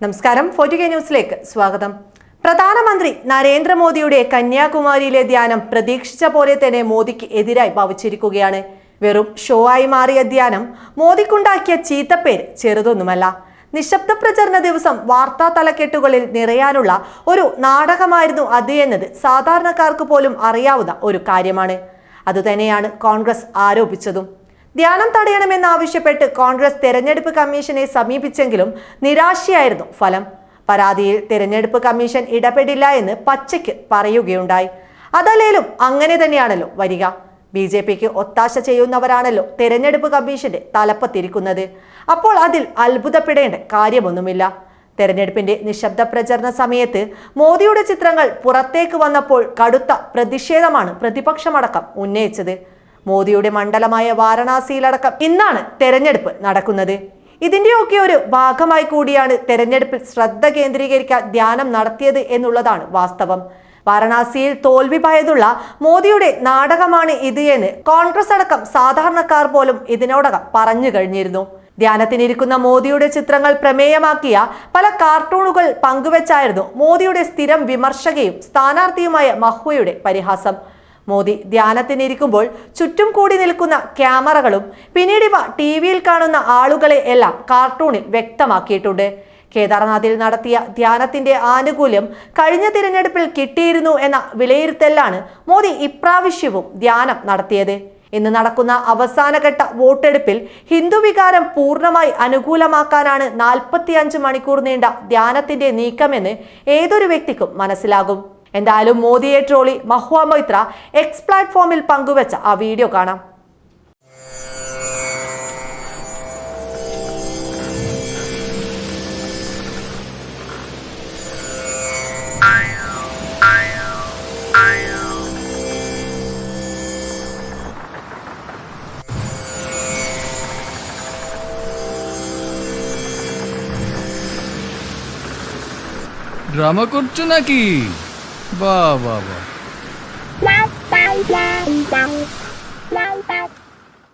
നമസ്കാരം. Forty K ന്യൂസിലേക്ക് സ്വാഗതം. പ്രധാനമന്ത്രി നരേന്ദ്രമോദിയുടെ കന്യാകുമാരിയിലെ ധ്യാനം പ്രതീക്ഷിച്ച പോലെ തന്നെ മോദിക്ക് എതിരായി ഭവിച്ചിരിക്കുകയാണ്. വെറും ഷോ ആയി മാറിയ ധ്യാനം മോദിക്കുണ്ടാക്കിയ ചീത്തപ്പേര് ചെറുതൊന്നുമല്ല. നിശബ്ദ പ്രചരണ ദിവസം വാർത്താ തലക്കെട്ടുകളിൽ നിറയാനുള്ള ഒരു നാടകമായിരുന്നു അത് എന്നത് സാധാരണക്കാർക്ക് പോലും അറിയാവുന്ന ഒരു കാര്യമാണ്. അതുതന്നെയാണ് കോൺഗ്രസ് ആരോപിച്ചതും. ധ്യാനം തടയണമെന്നാവശ്യപ്പെട്ട് കോൺഗ്രസ് തെരഞ്ഞെടുപ്പ് കമ്മീഷനെ സമീപിച്ചെങ്കിലും നിരാശയായിരുന്നു ഫലം. പരാതിയിൽ തെരഞ്ഞെടുപ്പ് കമ്മീഷൻ ഇടപെടില്ല എന്ന് പച്ചയ്ക്ക് പറയുകയുണ്ടായി. അതല്ലേലും അങ്ങനെ തന്നെയാണല്ലോ വരിക. ബി ജെ പിക്ക് ഒത്താശ ചെയ്യുന്നവരാണല്ലോ തെരഞ്ഞെടുപ്പ് കമ്മീഷന്റെ തലപ്പത്തിരിക്കുന്നത്. അപ്പോൾ അതിൽ അത്ഭുതപ്പെടേണ്ട കാര്യമൊന്നുമില്ല. തെരഞ്ഞെടുപ്പിന്റെ നിശബ്ദ പ്രചരണ സമയത്ത് മോദിയുടെ ചിത്രങ്ങൾ പുറത്തേക്ക് വന്നപ്പോൾ കടുത്ത പ്രതിഷേധമാണ് പ്രതിപക്ഷമടക്കം ഉന്നയിച്ചത്. മോദിയുടെ മണ്ഡലമായ വാരണാസിയിലടക്കം ഇന്നാണ് തെരഞ്ഞെടുപ്പ് നടക്കുന്നത്. ഇതിന്റെയൊക്കെ ഒരു ഭാഗമായി കൂടിയാണ് തെരഞ്ഞെടുപ്പിൽ ശ്രദ്ധ കേന്ദ്രീകരിക്കാൻ ധ്യാനം നടത്തിയത് എന്നുള്ളതാണ് വാസ്തവം. വാരണാസിയിൽ തോൽവി പയതുള്ള മോദിയുടെ നാടകമാണ് ഇത് എന്ന് കോൺഗ്രസ് അടക്കം സാധാരണക്കാർ പോലും ഇതിനോടകം പറഞ്ഞു കഴിഞ്ഞിരുന്നു. ധ്യാനത്തിനിരിക്കുന്ന മോദിയുടെ ചിത്രങ്ങൾ പ്രമേയമാക്കിയ പല കാർട്ടൂണുകൾ പങ്കുവച്ചായിരുന്നു മോദിയുടെ സ്ഥിരം വിമർശകയും സ്ഥാനാർത്ഥിയുമായ മഹ്വയുടെ പരിഹാസം. മോദി ധ്യാനത്തിനിരിക്കുമ്പോൾ ചുറ്റും കൂടി നിൽക്കുന്ന ക്യാമറകളും പിന്നീട് ടി വിയിൽ കാണുന്ന ആളുകളെ എല്ലാം കാർട്ടൂണിൽ വ്യക്തമാക്കിയിട്ടുണ്ട്. കേദാർനാഥിൽ നടത്തിയ ധ്യാനത്തിന്റെ ആനുകൂല്യം കഴിഞ്ഞ തിരഞ്ഞെടുപ്പിൽ കിട്ടിയിരുന്നു എന്ന വിലയിരുത്തലാണ് മോദി ഇപ്രാവശ്യവും ധ്യാനം നടത്തിയത്. ഇന്ന് നടക്കുന്ന അവസാനഘട്ട വോട്ടെടുപ്പിൽ ഹിന്ദു വികാരം പൂർണമായി അനുകൂലമാക്കാനാണ് നാൽപ്പത്തിയഞ്ച് മണിക്കൂർ നീണ്ട ധ്യാനത്തിന്റെ നീക്കമെന്ന് ഏതൊരു വ്യക്തിക്കും മനസ്സിലാകും. എന്തായാലും മോദിയെ ട്രോളി മഹുവ മൊയ്ത്ര എക്സ് പ്ലാറ്റ്ഫോമിൽ പങ്കുവച്ച ആ വീഡിയോ കാണാം ড্রামা করছো নাকি বাহ বাহ বাহ।